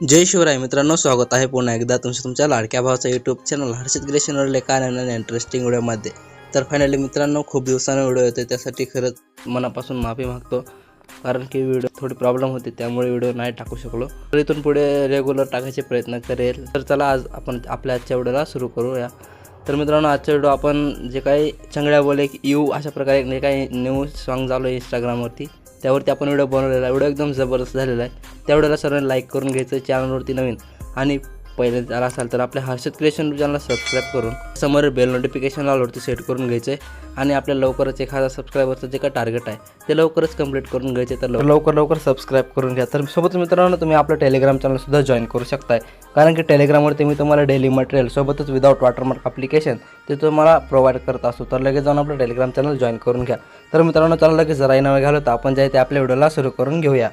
जय शिवराय मित्रांनो स्वागत आहे पुन्हा एकदा तुमच्या तुमच्या लाडक्या भावाचा यूट्यूब चॅनल हर्षित ग्रेशनवर लेखा नवीन इंटरेस्टिंग व्हिडिओमध्ये तर फायनली मित्रांनो खूप दिवसानं व्हिडिओ येतो त्यासाठी खरंच मनापासून माफी मागतो. कारण की व्हिडिओ थोडी प्रॉब्लेम होती त्यामुळे व्हिडिओ नाही टाकू शकलो. तर इथून पुढे रेग्युलर टाकायचे प्रयत्न करेल. तर चला आज आपण आपल्या आजच्या व्हिडिओला सुरू करूया. तर मित्रांनो आजचा व्हिडिओ आपण जे काही चंगड्या बोले यू अशा प्रकारे जे काही न्यू सॉन्ग झालो आहे इंस्टाग्रामवरती त्यावरती आपण व्हिडिओ बनवलेला आहे. व्हिडिओ एकदम जबरदस्त झालेला आहे. त्या व्हिडिओला सर्वांनी लाईक करून घ्यायचं. चॅनलवरती नवीन. आणि पहिले जर असाल तर आपल्या हर्षद क्रिएशन चॅनलला सबस्क्राईब करून समोर बेल नोटिफिकेशन ऑलवरती सेट करून घ्यायचं आहे आणि आपल्या लवकरच एखादा सबस्क्रायबरचं जे काय टार्गेट आहे ते लवकरच कंप्लीट करून घ्यायचे. तर लवकर लवकर सबस्क्राईब करून घ्या. तर सोबत मित्रांनो तुम्ही आपलं टेलिग्राम चॅनलसुद्धा जॉईन करू शकताय. कारण की टेलिग्रामवरती मी तुम्हाला डेली मटेरियल सोबतच विदाऊट वॉटरमार्क अप्लिकेशन ते तुम्हाला प्रोव्हाइड करत असतो. तर लगेच जाऊन आपलं टेलिग्राम चॅनल जॉईन करून घ्या. तर मित्रांनो चला लगेच जरा नावे घालू तर आपण जे आहे ते आपल्या व्हिडिओला सुरू करून घेऊया.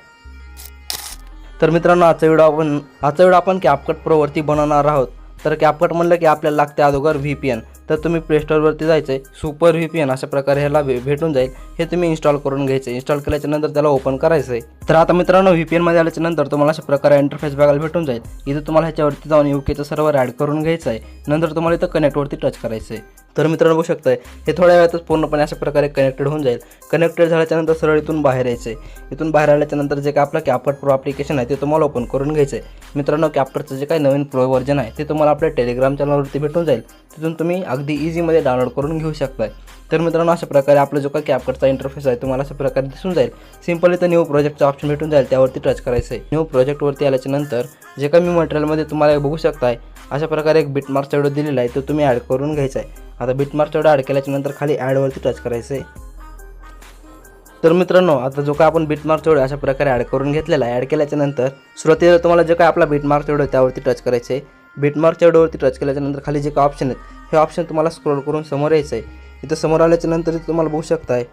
तर मित्रांनो आजचा व्हिडिओ आपण आजचा व्हिडिओ आपण कॅपकट प्रोवरती बनवणार आहोत. तर कॅपकट म्हणलं की आपल्याला लागते अगोदर व्ही पी एन तर तुम्ही प्लेस्टोरवरती जायचं आहे सुपर व्ही पी एन अशा प्रकारे ह्याला भे- भेटून जाईल. हे तुम्ही इन्स्टॉल करून घ्यायचं इन्स्टॉल केल्याच्यानंतर त्याला ओपन करायचं आहे तर आता मित्रांनो व्ही पी एनमध्ये आल्याच्यानंतर तुम्हाला अशा प्रकारे इंटरफेस बघायला भेटून जाईल. इथं तुम्हाला ह्याच्यावरती जाऊन यू केचं सर्वर ॲड करून घ्यायचं आहे नंतर तुम्हाला इथं कनेक्टवरती टच करायचं आहे तर मित्रांनो बघू शकताय हे थोड्या वेळातच पूर्णपणे अशा प्रकारे कनेक्टेड होऊन जाईल. कनेक्टेड झाल्याच्यानंतर सरळ इथून बाहेर यायचं आहे इथून बाहेर आल्याच्यानंतर जे काय आपलं कॅपर प्रो ॲप्लिकेशन आहे ते तुम्हाला ओपन करून घ्यायचं आहे मित्रांनो कॅपकटचं जे काही नवीन प्रो व्हर्जन आहे ते तुम्हाला आपल्या टेलिग्राम चॅनलवरती भेटून जाईल. तिथून तुम्ही अगदी इझीमध्ये डाउनलोड करून घेऊ शकताय. तर मित्रांनो अशा प्रकारे आपला जो काही कॅपकटचा इंटरफेस आहे तुम्हाला अशा प्रकारे दिसून जाईल. सिंपल इथं न्यू प्रोजेक्टचा ऑप्शन भेटून जाईल त्यावरती टच करायचं आहे न्यू प्रोजेक्टवरती आल्याच्यानंतर जे काही मी मटेरियलमध्ये तुम्हाला बघू शकताय अशा प्रकारे एक बिटमार्कचा व्हिडिओ दिलेला आहे तो तुम्ही ॲड करून घ्यायचा आहे. आता बिटमार्कचा व्हिडिओ ॲड केल्याच्यानंतर खाली ॲडवरती टच करायचं आहे. तर मित्रांनो आता जो काय आपण बिटमार्क व्हिडिओ अशा प्रकारे ॲड करून घेतलेला आहे ॲड केल्याच्यानंतर सुरुवातीला तुम्हाला जे काय आपला बिटमार्क व्हिडिओ त्यावरती टच करायचं आहे. बिटमार्कच्या व्हिडिओवरती टच केल्याच्यानंतर खाली जे काय ऑप्शन आहेत हे ऑप्शन तुम्हाला स्क्रोल करून समोर यायचं आहे. इथं समोर आल्याच्यानंतर इथं तुम्हाला बघू शकताय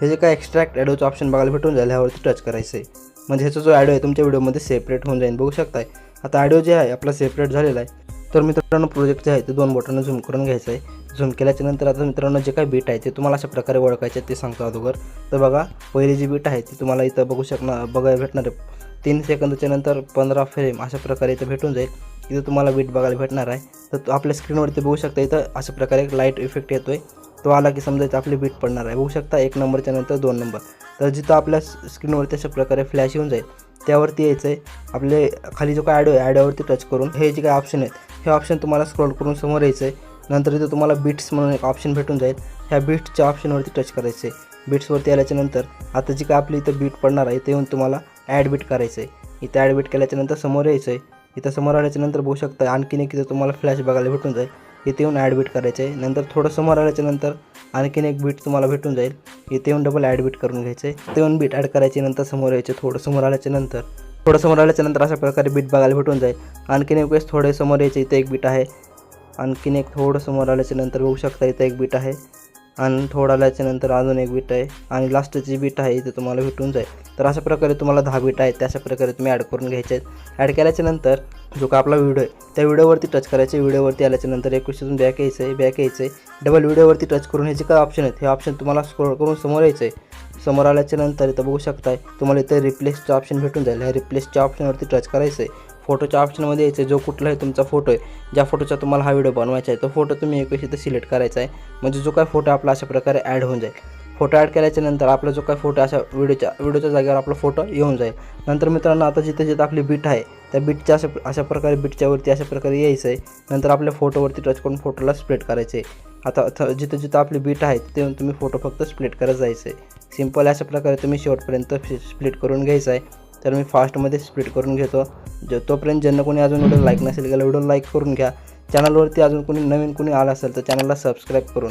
हे जे काय एक्स्ट्रॅक्ट ॲडोचं ऑप्शन बघायला भेटून जाईल ह्यावरती टच करायचं आहे. म्हणजे ह्याचा जो ॲडो आहे तुमच्या व्हिडिओमध्ये सेपरेट होऊन जाईल. बघू शकताय. आता ऑडिओ जे आहे आपला सेपरेट झालेला आहे. तर मित्रांनो प्रोजेक्ट जे आहे ते दोन बोटांना झूम करून घ्यायचं आहे. झूम केल्याच्यानंतर आता मित्रांनो जे काही बीट आहे ते तुम्हाला अशा प्रकारे ओळखायचे आहे ते सांगतो अगोदर. तर बघा पहिली जी बीट आहे ती तुम्हाला इथं बघू शकणार बघायला भेटणार आहे. तीन सेकंदाच्या नंतर पंधरा फ्रेम अशा प्रकारे इथं भेटून जाईल. इथं तुम्हाला बीट बघायला भेटणार आहे. तर आपल्या स्क्रीनवरती बघू शकता इथं अशा प्रकारे एक लाइट इफेक्ट येतो आहे तो आला की समजायचं आपली बीट पडणार आहे. बघू शकता एक नंबरच्या नंतर दोन नंबर. तर जिथं आपल्या स्क्रीनवरती अशा प्रकारे फ्लॅश येऊन जाईल त्यावरती यायचं आहे आपले खाली जो काय ॲडो आहे ॲडवरती टच करून हे जे काय ऑप्शन आहेत हे ऑप्शन तुम्हाला स्क्रोल करून समोर यायचं आहे नंतर इथं तुम्हाला बीट्स म्हणून एक ऑप्शन भेटून जाईल. ह्या बीट्सच्या ऑप्शनवरती टच करायचं आहे बीट्सवरती आल्याच्यानंतर आता जी काय आपली इथं बीट पडणार आहे ते येऊन तुम्हाला ॲड बीट करायचं आहे इथं ॲड बीट समोर यायचं आहे इथं समोर आल्याच्यानंतर बघू शकता आणखीन एक इथं तुम्हाला फ्लॅश बघायला भेटून जाईल. इथे येऊन ॲड बीट करायचं आहे नंतर थोडं समोर आल्याच्यानंतर आणखीन एक बीट तुम्हाला भेटून जाईल. इथे येऊन डबल ॲड बीट करून घ्यायचं आहे इथे येऊन बीट ॲड करायची नंतर समोर यायचे थोडं समोर आल्याच्यानंतर थोडं समोर आल्याच्यानंतर अशा प्रकारे बीट बघायला भेटून जाईल. आणखीन एक वेळेस थोडे समोर यायचे इथे एक बीट आहे. आणखीन एक थोडं समोर आल्याच्यानंतर बघू शकता इथं एक बीट आहे. आणि थोडा लायच्यानंतर अजून एक बीट आहे. आणि लास्टची बीट आहे ते तुम्हाला भेटून जाईल. तर अशा प्रकारे तुम्हाला दहा बीट आहेत त्याच्या प्रकारे तुम्ही ॲड करून घ्यायचे आहेत. ॲड केल्याच्यानंतर जो का आपला व्हिडिओ आहे त्या व्हिडिओवरती टच करायचे. व्हिडिओवरती आल्याच्यानंतर एक क्वेश्चन बॅक यायचं आहे बॅक यायचं आहे डबल व्हिडिओवरती टच करून हे जे काय ऑप्शन आहेत हे ऑप्शन तुम्हाला स्क्रोल करून समोर यायचं आहे. समोर आल्याच्यानंतर इथं बघू शकताय तुम्हाला इथं रिप्लेसचं ऑप्शन भेटून जाईल. ह्या रिप्लेसच्या ऑप्शनवरती टच करायचं आहे. फोटोच्या ऑप्शनमध्ये यायचं आहे जो कुठलाही तुमचा फोटो आहे ज्या फोटोचा तुम्हाला हा व्हिडिओ बनवायचा आहे तो फोटो तुम्ही एक तर सिलेक्ट करायचा आहे. म्हणजे जो काय फोटो आपला अशा प्रकारे ॲड होऊन जाईल. फोटो ॲड केल्याच्यानंतर आपला जो काय फोटो अशा व्हिडिओच्या व्हिडिओच्या जागेवर आपला फोटो येऊन जाईल. नंतर मित्रांनो आता जिथे जिथं आपली बीट आहे त्या बीटच्या अशा अशा प्रकारे बीटच्यावरती अशा प्रकारे यायचं आहे नंतर आपल्या फोटोवरती टच करून फोटोला स्प्लिट करायचे आहे आता थ- जिथं जिथं आपली बीट आहे तिथे येऊन तुम्ही फोटो फक्त स्प्लिट करत जायचं आहे सिंपल अशा प्रकारे तुम्ही शेवटपर्यंत स्प्लिट करून घ्यायचं आहे तर मी फास्टमध्ये स्प्लिट करून घेतो. जो तोपर्यंत ज्यांना कोणी अजून व्हिडिओ लाईक नसेल गेला व्हिडिओ लाईक करून घ्या. चॅनलवरती अजून कोणी नवीन कोणी आला असेल तर चॅनलला सबस्क्राईब करून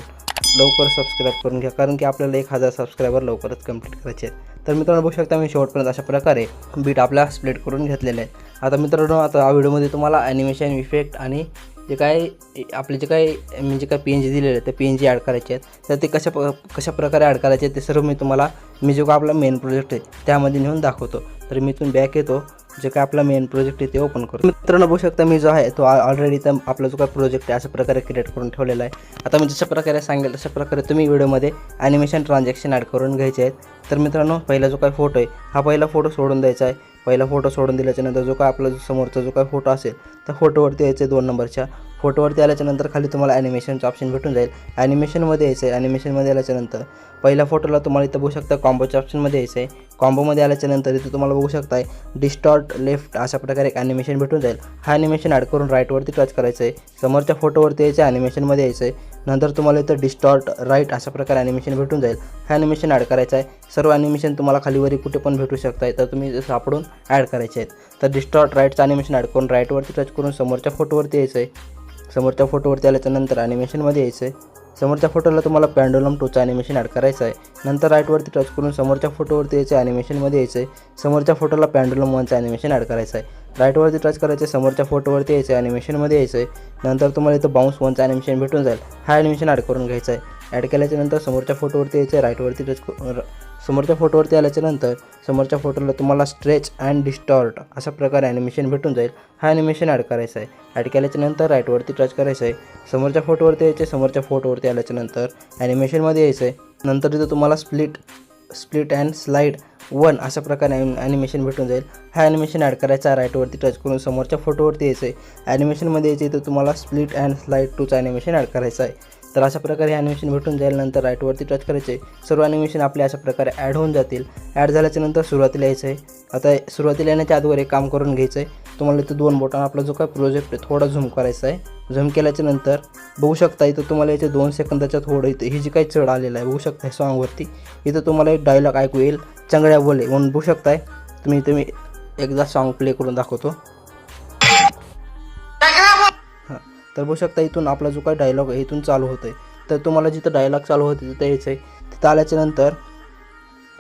लवकर सबस्क्राईब करून घ्या. कारण की आपल्याला एक हजार सबस्क्रायबर लवकरच कंप्लीट करायचे आहेत. तर मित्रांनो बघू शकता मी शेवटपर्यंत अशा प्रकारे बीट आपल्या स्प्लिट करून घेतलेले आहे आता मित्रांनो आता या व्हिडिओमध्ये तुम्हाला ॲनिमेशन इफेक्ट आणि जे काय आपले जे काय म्हणजे काय पी एन जी दिलेले आहेत ते पी एन जी ॲड करायचे आहेत. तर ते कशा प कशा प्रकारे ॲड करायचे आहेत ते सर्व मी तुम्हाला मी जो काय आपला मेन प्रोजेक्ट आहे त्यामध्ये नेऊन दाखवतो. तर मी इथून बॅक येतो जे काय आपला मेन प्रोजेक्ट आहे ते ओपन करतो. मित्रांनो बघू शकता मी जो आहे तो ऑलरेडी तर आपला जो काय प्रोजेक्ट आहे अशा प्रकारे क्रिएट करून ठेवलेला आहे. आता मी जशा प्रकारे सांगेल तशा प्रकारे तुम्ही व्हिडिओमध्ये ॲनिमेशन ट्रान्झॅक्शन ॲड करून घ्यायचे आहेत. तर मित्रांनो पहिला जो काय फोटो आहे हा पहिला फोटो सोडून द्यायचा आहे. पहिला फोटो सोडून दिल्याच्यानंतर जो काय आपला जो समोरचा जो काय फोटो असेल तर फोटोवरती यायचं आहे दोन नंबरच्या. फोटोवरती आल्याच्यानंतर खाली तुम्हाला ॲनिमेशनचं ऑप्शन भेटून जाईल. ॲनिमेशनमध्ये यायचं आहे. ॲनिमेशनमध्ये आल्याच्यानंतर पहिल्या फोटोला तुम्हाला इथं बघू शकता कॉम्बोच्या ऑप्शनमध्ये यायचं आहे. कॉम्बोमध्ये आल्याच्यानंतर इथं तुम्हाला बघू शकताय डिस्टॉर्ट लेफ्ट अशा प्रकारे एक ॲनिमेशन भेटून जाईल. हा ॲनिमेशन ॲड करून राईटवरती टच करायचं आहे. समोरच्या फोटोवरती यायचं आहे. ॲनिमेशनमध्ये यायचं आहे. नंतर तुम्हाला इथं डिस्टॉर्ट राईट अशा प्रकारे ॲनिमेशन भेटून जाईल. हा ॲनिमेशन ॲड करायचं आहे. सर्व ॲनिमेशन तुम्हाला खालीवरी कुठे पण भेटू शकताय. तर तुम्ही सापडून ॲड करायचे आहेत. तर डिस्टॉर्ट राईटचं ॲनिमेशन ॲड करून राईटवरती टच करून समोरच्या फोटोवरती यायचं आहे समोरच्या फोटोवरती आल्याच्यानंतर ॲनिमेशनमध्ये यायचं आहे समोरच्या फोटोला तुम्हाला पॅन्डोलम टूचं ॲनिमेशन ॲड करायचं आहे नंतर राईटवरती टच करून समोरच्या फोटोवरती यायचं ॲनिमेशनमध्ये यायचं आहे समोरच्या फोटोला पॅन्डोलम वनचं ॲनिमेशन ॲड करायचं आहे राईटवरती टच करायचं आहे समोरच्या फोटोवरती यायचं आहे ॲनिमेशनमध्ये यायचं आहे नंतर तुम्हाला इथं बाउन्स वनचं ॲनिमेशन भेटून जाईल. हा ॲनिमेशन ॲड करून घ्यायचं आहे ॲड केल्याच्यानंतर समोरच्या फोटोवरती यायचं राईटवरती टच समोरच्या फोटोवरती आल्याच्यानंतर समोरच्या फोटोला तुम्हाला स्ट्रेच अँड डिस्टॉर्ट अशा प्रकारे ॲनिमेशन भेटून जाईल. हा ॲनिमेशन ॲड करायचा आहे. ॲड केल्याच्यानंतर राईटवरती टच करायचं आहे. समोरच्या फोटोवरती यायचे समोरच्या फोटोवरती आल्याच्यानंतर ॲनिमेशनमध्ये यायचं आहे. नंतर तिथं तुम्हाला split split and slide one अशा प्रकारे ॲनिमेशन भेटून जाईल. हा ॲनिमेशन ॲड करायचा आहे राईटवरती टच करून समोरच्या फोटोवरती यायचं आहे. ॲनिमेशनमध्ये यायचं तर तुम्हाला स्प्लिट अँड स्लाईड टूचं ॲनिमेशन ॲड करायचं आहे. तर अशा प्रकारे ॲनिमेशन भेटून जाईल. नंतर राईटवरती टच करायचे. सर्व ॲनिमेशन आपले अशा प्रकारे ॲड होऊन जातील. ॲड झाल्याच्यानंतर सुरुवातीला यायचं आहे आता सुरुवातीला येण्याच्या अगोदर एक काम करून घ्यायचं आहे तुम्हाला इथं दोन बोटांना आपला जो काय प्रोजेक्ट आहे थोडा झूम करायचा आहे झूम केल्याच्यानंतर बघू शकता इथं तुम्हाला याचे दोन सेकंदाच्या थोडं इथं ही जी काही चढ आलेलं आहे बघू शकता सॉंगवरती इथं तुम्हाला एक डायलॉग ऐकू येईल. चंगड्या बोले म्हणून बघू शकताय. तुम्ही तुम्ही एकदा सॉन्ग प्ले करून दाखवतो. तर बघू शकता इथून आपला जो काही डायलॉग आहे इथून चालू होतो आहे तर तुम्हाला जिथं डायलॉग चालू होते तिथं यायचं आहे तिथं आल्याच्यानंतर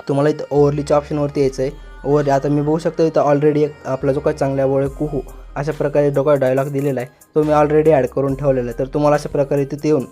तुम्हाला इथं ओव्हरलीच्या ऑप्शनवरती यायचं आहे ओव्हरली आता मी बघू शकतो इथं ऑलरेडी एक आपला जो काही चांगल्या वळ कुहू अशा प्रकारे डोका डायलॉग दिलेला आहे. तो मी ऑलरेडी ॲड करून ठेवलेला आहे. तर तुम्हाला अशा प्रकारे तिथे येऊन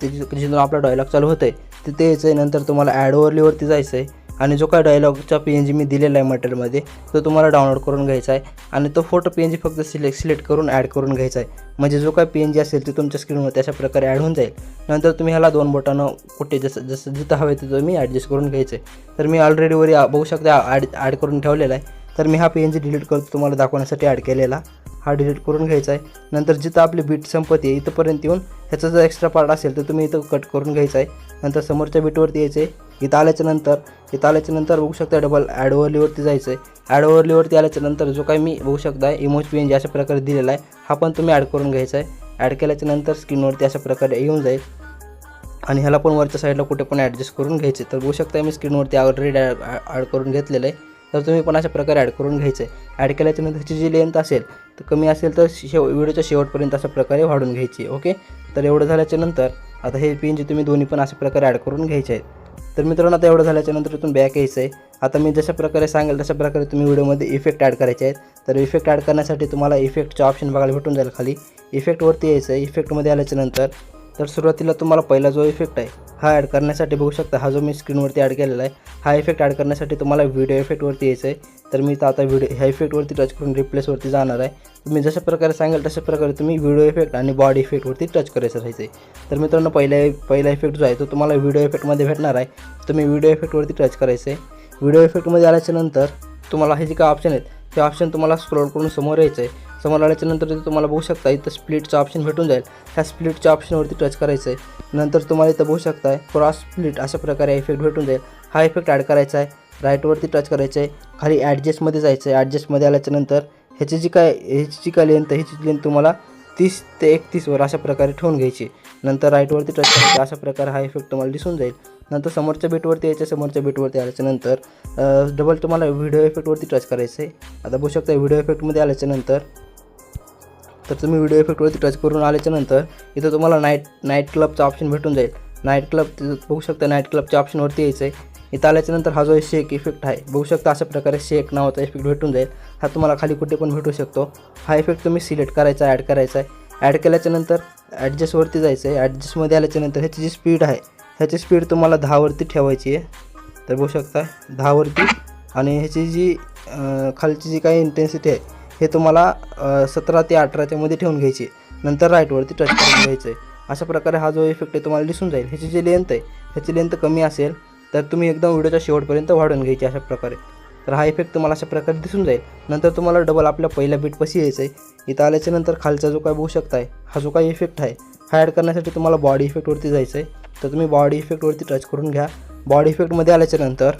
ते जिथून आपला डायलॉग चालू होतं आहे तिथे यायचं आहे नंतर तुम्हाला ॲड ओव्हरलीवरती जायचं आहे आणि जो काय डायलॉगचा पी एन जी मी दिलेला आहे मटेरियलमध्ये तो तुम्हाला डाउनलोड करून घ्यायचा आहे. आणि तो फोटो पी एन जी फक्त सिलेक्ट सिलेक्ट करून ॲड करून घ्यायचा आहे. म्हणजे जो काय पी एन जी असेल ते तुमच्या स्क्रीनवर अशा प्रकारे ॲड होऊन जाईल. नंतर तुम्ही ह्याला दोन बोटानं कुठे जसं जसं जिथं हवे तिथं तुम्ही ॲडजस्ट करून घ्यायचं आहे. तर मी ऑलरेडी वरी बघू शकता ॲड ॲड करून ठेवलेला आहे. तर मी हा पी एन जी डिलीट करतो तुम्हाला दाखवण्यासाठी ॲड केलेला. हा डिलीट करून घ्यायचा आहे. नंतर जिथं आपली बीट संपत्ती आहे इथंपर्यंत येऊन ह्याचा जर एक्स्ट्रा पार्ट असेल तर तुम्ही इथं कट करून घ्यायचा आहे. नंतर समोरच्या बीटवरती यायचं आहे. इथं आल्याच्यानंतर इथं आल्याच्यानंतर बघू शकता डबल ॲड जायचं आहे ॲड आल्याच्यानंतर जो काही मी बघू शकता इमोज पी एन जी अशा प्रकारे दिलेला आहे हा पण तुम्ही ॲड करून घ्यायचा आहे ॲड केल्याच्यानंतर स्क्रीनवरती अशा प्रकारे येऊन जाईल. आणि ह्याला पण वरच्या साईडला कुठे पण ॲडजस्ट करून घ्यायचे तर बघू शकता मी स्क्रीनवरती ऑलरेडी ॲड करून घेतलेलं आहे. तर तुम्ही पण अशा प्रकारे ॲड करून घ्यायचं आहे ॲड केल्याच्यानंतर ह्याची जी लेंथ असेल तर कमी असेल तर शेव व्हिडिओच्या शेवटपर्यंत अशा प्रकारे वाढून घ्यायची ओके? तर एवढं झाल्याच्यानंतर आता हे पी एन जी तुम्ही दोन्ही पण अशा प्रकारे ॲड करून घ्यायचे आहेत. तर मित्रांनो आता एवढं झाल्याच्यानंतर तिथून इथून बॅक यायचं आहे आता मी जशा प्रकारे सांगेल तशा प्रकारे तुम्ही व्हिडिओमध्ये इफेक्ट ॲड करायचे आहेत. तर इफेक्ट ॲड करण्यासाठी तुम्हाला इफेक्टचं ऑप्शन बघायला भेटून जाईल खाली. इफेक्टवरती यायचं आहे इफेक्टमध्ये आल्याच्यानंतर तर सुरुवातीला तुम्हाला पहिला जो इफेक्ट आहे हा ॲड करण्यासाठी बघू शकता हा जो मी स्क्रीनवरती ॲड केलेला आहे हा इफेक्ट ॲड करण्यासाठी तुम्हाला व्हिडिओ इफेक्टवरती यायचं आहे. तर मी तर आता व्हिडिओ ह्या इफेक्टवरती टच करून रिप्लेसवरती जाणार आहे. तुम्ही जशा प्रकारे सांगेल तशा प्रकारे तुम्ही व्हिडिओ इफेक्ट आणि बॉडी इफेक्टवरती टच करायचं राहायचं आहे तर मित्रांनो पहिला पहिला इफेक्ट जो आहे तो तुम्हाला व्हिडिओ इफेक्टमध्ये भेटणार आहे. तुम्ही व्हिडिओ इफेक्टवरती टच करायचं आहे व्हिडिओ इफेक्टमध्ये आल्याच्यानंतर तुम्हाला हे जे काय ऑप्शन आहेत ते ऑप्शन तुम्हाला स्क्रोल करून समोर यायचं आहे समोर आल्याच्यानंतर इथं तुम्हाला बघू शकता इथं स्प्लिटचं ऑप्शन भेटून जाईल. ह्या स्प्लिटच्या ऑप्शनवरती टच करायचं आहे नंतर तुम्हाला इथं बघू शकता क्रॉस स्प्लिट अशा प्रकारे इफेक्ट भेटून जाईल. हा इफेक्ट ॲड करायचा आहे. राईटवरती टच करायचं आहे खाली ॲडजस्टमध्ये जायचं आहे ॲडजस्टमध्ये आल्याच्यानंतर ह्याची जी काय ह्याची जी काय लेंथ आहे ह्याची लेंथ तुम्हाला तीस ते एकतीसवर अशा प्रकारे ठेवून घ्यायची. नंतर राईटवरती टच करायचं. अशा प्रकारे हा इफेक्ट तुम्हाला दिसून जाईल. नंतर समोरच्या बेटवरती यायचं समोरच्या बेटवरती आल्याच्यानंतर डबल तुम्हाला व्हिडिओ इफेक्टवरती टच करायचं आहे आता बघू शकता व्हिडिओ इफेक्टमध्ये आल्याच्यानंतर तर तुम्ही व्हिडिओ इफेक्टवरती टच करून आल्याच्यानंतर इथं तुम्हाला नाईट नाईट क्लबचा ऑप्शन भेटून जाईल. नाईट क्लब बघू शकता नाईट क्लबच्या ऑप्शनवरती यायचं आहे इथं आल्याच्यानंतर हा जो शेक इफेक्ट आहे बघू शकता अशा प्रकारे शेक नावाचा इफेक्ट भेटून जाईल. हा तुम्हाला खाली कुठे पण भेटू शकतो. हा इफेक्ट तुम्ही सिलेक्ट करायचा ॲड करायचा आहे. ॲड केल्याच्यानंतर ॲडजस्टवरती जायचं आहे ॲडजस्टमध्ये आल्याच्यानंतर ह्याची जी स्पीड आहे ह्याची स्पीड तुम्हाला दहावरती ठेवायची आहे. तर बघू शकता दहावरती. आणि ह्याची जी खालची जी काही इंटेन्सिटी आहे हे तुम्हाला सतरा ते अठराच्यामध्ये ठेवून घ्यायची नंतर राईटवरती टच करून घ्यायचं आहे. अशा प्रकारे हा जो इफेक्ट आहे तुम्हाला दिसून जाईल. ह्याची जी लेंथ आहे ह्याची लेंथ कमी असेल तर तुम्ही एकदम व्हिडिओच्या शेवटपर्यंत वाढवून घ्यायची अशा प्रकारे. तर हा इफेक्ट तुम्हाला अशा प्रकारे दिसून जाईल. नंतर तुम्हाला डबल आपल्या पहिल्या बीटपाशी यायचं आहे. इथं आल्याच्यानंतर खालचा जो काय बघू शकताय हा जो काही इफेक्ट आहे हा ॲड करण्यासाठी तुम्हाला बॉडी इफेक्टवरती जायचं आहे. तर तुम्ही बॉडी इफेक्टवरती टच करून घ्या. बॉडी इफेक्टमध्ये आल्याच्यानंतर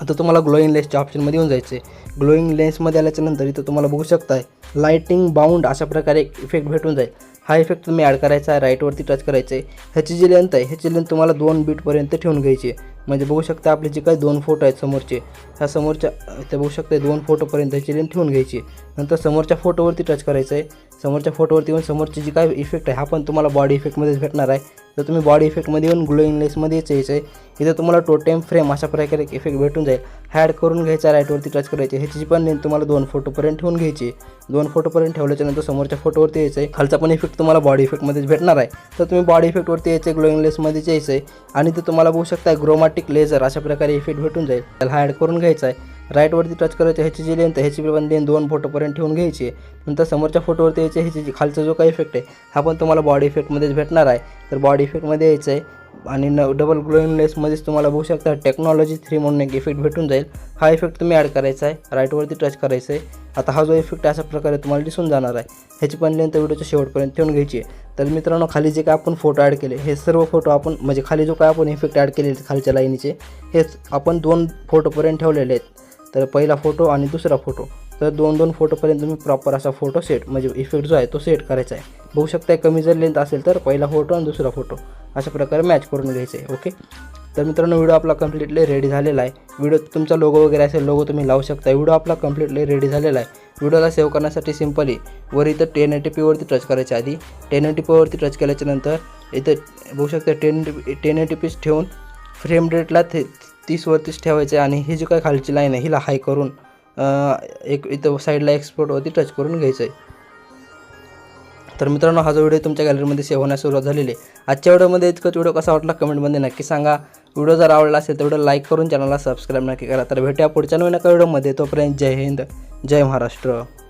आता तुम्हाला ग्लोईंग लेन्सच्या ऑप्शनमध्ये येऊन जायचं आहे ग्लोईंग लेन्समध्ये आल्याच्यानंतर इथं तुम्हाला बघू शकताय लाईटिंग बाउंड अशा प्रकारे इफेक्ट भेटून जाईल. हा इफेक्ट तुम्ही ॲड करायचा आहे राईटवरती टच करायचं. आहे ह्याची जी लेंथ आहे ह्याची लेंथ तुम्हाला दोन बीटपर्यंत ठेवून घ्यायची आहे. म्हणजे बघू शकता आपले जे काही दोन फोटो आहेत समोरचे ह्या समोरच्या ते बघू शकता दोन फोटोपर्यंत ह्याची लेंथ ठेवून घ्यायची नंतर समोरच्या फोटोवरती टच करायचं आहे. समोरच्या फोटोवरती येऊन समोरची जी काय इफेक्ट आहे हा पण तुम्हाला बॉडी इफेक्टमध्येच भेटणार आहे. तर तुम्ही बॉडी इफेक्टमध्ये येऊन ग्लोईंग लेसमध्येच यायचं आहे इथं तुम्हाला टोटेम फ्रेम अशा प्रकारे इफेक्ट भेटून जाईल. ॲड करून घ्यायचा राईटवरती टच करायचे. ह्याची पण लेंथ तुम्हाला दोन फोटोपर्यंत ठेवून घ्यायची दोन फोटोपर्यंत ठेवल्याच्या नंतर समोरच्या फोटोवरती यायचं आहे खालचा पण इफेक्ट तुम्हाला बॉडी इफेक्टमध्येच भेटणार आहे. तर तुम्ही बॉडी इफेक्टवरती यायचं आहे ग्लोईंग लेसमध्येच यायचं आहे आणि ते तुम्हाला बघू शकता ग्रोमॅटिक लेझर अशा प्रकारे इफेक्ट भेटून जाईल. त्याला हा ॲड करून घ्यायचा आहे राईटवरती टच करायचं ह्याची जी लेंथ ह्याची पण लेंथ दोन फोटोपर्यंत ठेवून घ्यायची आहे. नंतर समोरच्या फोटोवरती यायचे ह्याची जी खालचा जो काही इफेक्ट आहे हा पण तुम्हाला बॉडी इफेक्टमध्येच भेटणार आहे. तर बॉडी इफेक्टमध्ये यायचं आहे आणि न डबल ग्लोईंग लेसमध्येच तुम्हाला बघू शकता टेक्नॉलॉजी थ्री म्हणून एक इफेक्ट भेटून जाईल. हा इफेक्ट तुम्ही ॲड करायचा आहे राईटवरती टच करायचं आहे आता हा जो इफेक्ट अशा प्रकारे तुम्हाला दिसून जाणार आहे. ह्याची पण लेंथ व्हिडिओच्या शेवटपर्यंत ठेवून घ्यायची आहे. तर मित्रांनो खाली जे काय आपण फोटो ॲड केले हे सर्व फोटो आपण म्हणजे खाली जो काय आपण इफेक्ट ॲड केलेले आहेत खालच्या लाईनीचे हेच आपण दोन फोटोपर्यंत ठेवलेले आहेत. तर पहिला फोटो आणि दुसरा फोटो. तर दोन दोन फोटोपर्यंत तुम्ही प्रॉपर असा फोटो सेट म्हणजे इफेक्ट जो आहे तो सेट करायचा आहे. बघू शकता कमी जर लेंथ असेल तर पहिला फोटो आणि दुसरा फोटो अशा प्रकारे मॅच करून घ्यायचं आहे ओके तर मित्रांनो व्हिडिओ आपला कम्प्लिटली रेडी झालेला आहे. व्हिडिओ तुमचा लोगो वगैरे असेल लोगो तुम्ही लावू शकता व्हिडिओ आपला कम्प्लिटली रेडी झालेला आहे. व्हिडिओला सेव्ह करण्यासाठी सिम्पली वर इथं टेन एटी पीवरती टच करायच्या आधी टेन एटी पीवरती टच केल्याच्यानंतर इथं बघू शकता टेन टेन एटी पीस ठेवून फ्रेम रेटला थे तीसवरतीच ठेवायचं आहे आणि ही जी काय खालची लाईन आहे हिला हाय करून एक इथं साईडला एक्सपोर्टवरती टच करून घ्यायचं आहे तर मित्रांनो हा जो व्हिडिओ तुमच्या गॅलरीमध्ये सेव्ह होण्यास सुरुवात झालेली आहे. आजच्या व्हिडिओमध्ये इतकंच. व्हिडिओ कसा वाटला कमेंटमध्ये नक्की सांगा. व्हिडिओ जर आवडला असेल तर व्हिडिओ लाईक करून चॅनलला सबस्क्राईब नक्की करा. तर भेटूया पुढच्या नवीन एका व्हिडिओमध्ये तोपर्यंत जय हिंद जय महाराष्ट्र.